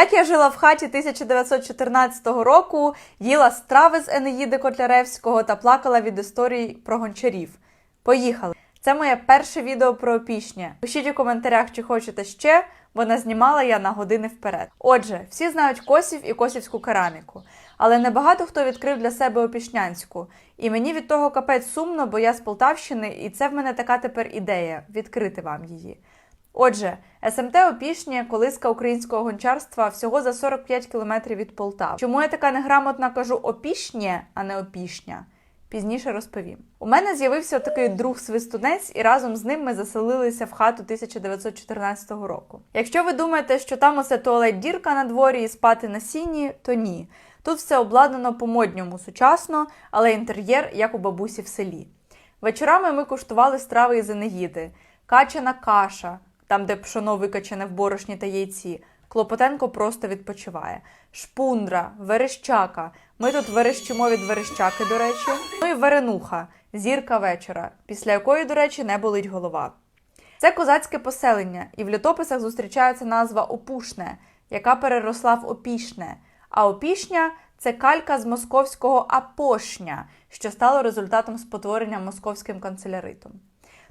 Як я жила в хаті 1914 року, їла страви з Енеїди Котляревського та плакала від історій про гончарів. Поїхали! Це моє перше відео про опішня. Пишіть у коментарях, чи хочете ще, бо назнімала я на години вперед. Отже, всі знають косів і косівську кераміку, але небагато хто відкрив для себе опішнянську. І мені від того капець сумно, бо я з Полтавщини, і це в мене така тепер ідея відкрити вам її. Отже, СМТ Опішня – колиска українського гончарства всього за 45 кілометрів від Полтави. Чому я така неграмотна кажу опішнє, а не опішня? Пізніше розповім. У мене з'явився такий друг свистунець, і разом з ним ми заселилися в хату 1914 року. Якщо ви думаєте, що там усе туалет дірка на дворі і спати на сіні, то ні. Тут все обладнано по-модньому сучасно, але інтер'єр як у бабусі в селі. Вечорами ми куштували страви із Енеїди, качана каша, там, де пшоно викачане в борошні та яйці. Клопотенко просто відпочиває. Шпундра, верещака. Ми тут верещимо від верещаки, до речі. Ну і веренуха, зірка вечора, після якої, до речі, не болить голова. Це козацьке поселення, і в літописах зустрічається назва Опушне, яка переросла в Опішне. А Опішня це калька з московського Апошня, що стало результатом спотворення московським канцеляритом.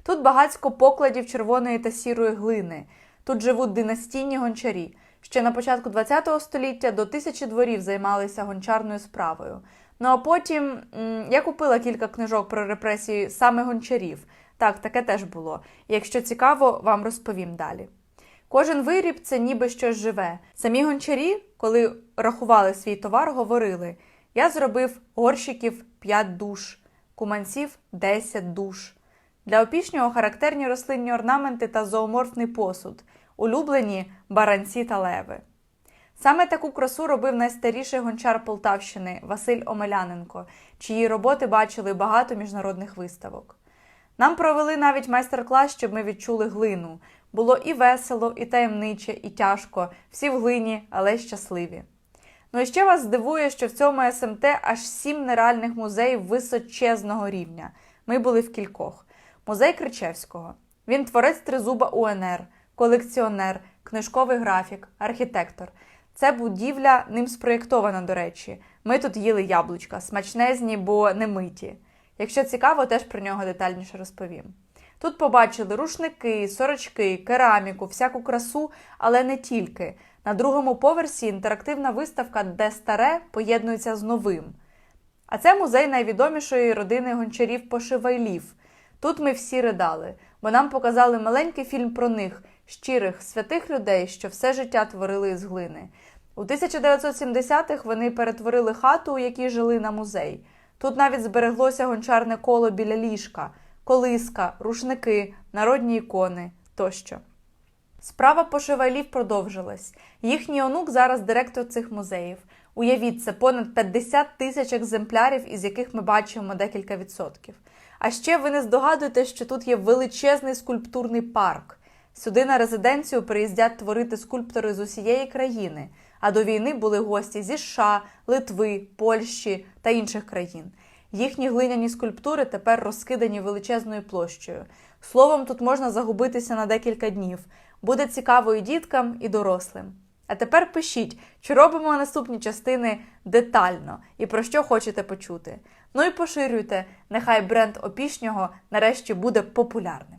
Тут багатько покладів червоної та сірої глини. Тут живуть династійні гончарі. Ще на початку ХХ століття до тисячі дворів займалися гончарною справою. Ну а потім я купила кілька книжок про репресії саме гончарів. Так, таке теж було. Якщо цікаво, вам розповім далі. Кожен виріб це ніби щось живе. Самі гончарі, коли рахували свій товар, говорили: я зробив горщиків 5 душ, куманців 10 душ. Для опішнього характерні рослинні орнаменти та зооморфний посуд, улюблені баранці та леви. Саме таку красу робив найстаріший гончар Полтавщини Василь Омеляненко, чиї роботи бачили багато міжнародних виставок. Нам провели навіть майстер-клас, щоб ми відчули глину. Було і весело, і таємниче, і тяжко, всі в глині, але щасливі. Ну і ще вас здивує, що в цьому СМТ аж сім нереальних музеїв височезного рівня. Ми були в кількох. Музей Кричевського. Він творець тризуба УНР, колекціонер, книжковий графік, архітектор. Це будівля ним спроєктована, до речі. Ми тут їли яблучка, смачнезні, бо не миті. Якщо цікаво, теж про нього детальніше розповім. Тут побачили рушники, сорочки, кераміку, всяку красу, але не тільки. На другому поверсі інтерактивна виставка, де старе поєднується з новим. А це музей найвідомішої родини гончарів Пошивайлів. Тут ми всі ридали, бо нам показали маленький фільм про них, щирих, святих людей, що все життя творили із глини. У 1970-х вони перетворили хату, у якій жили на музей. Тут навіть збереглося гончарне коло біля ліжка, колиска, рушники, народні ікони тощо. Справа пошивайлів продовжилась. Їхній онук зараз директор цих музеїв. Уявіть, це понад 50 тисяч екземплярів, із яких ми бачимо декілька відсотків. А ще ви не здогадуєтесь, що тут є величезний скульптурний парк. Сюди на резиденцію приїздять творити скульптори з усієї країни, а до війни були гості зі США, Литви, Польщі та інших країн. Їхні глиняні скульптури тепер розкидані величезною площею. Словом, тут можна загубитися на декілька днів. Буде цікаво і діткам, і дорослим. А тепер пишіть, чи робимо наступні частини детально і про що хочете почути. Ну і поширюйте, нехай бренд опішнього нарешті буде популярним.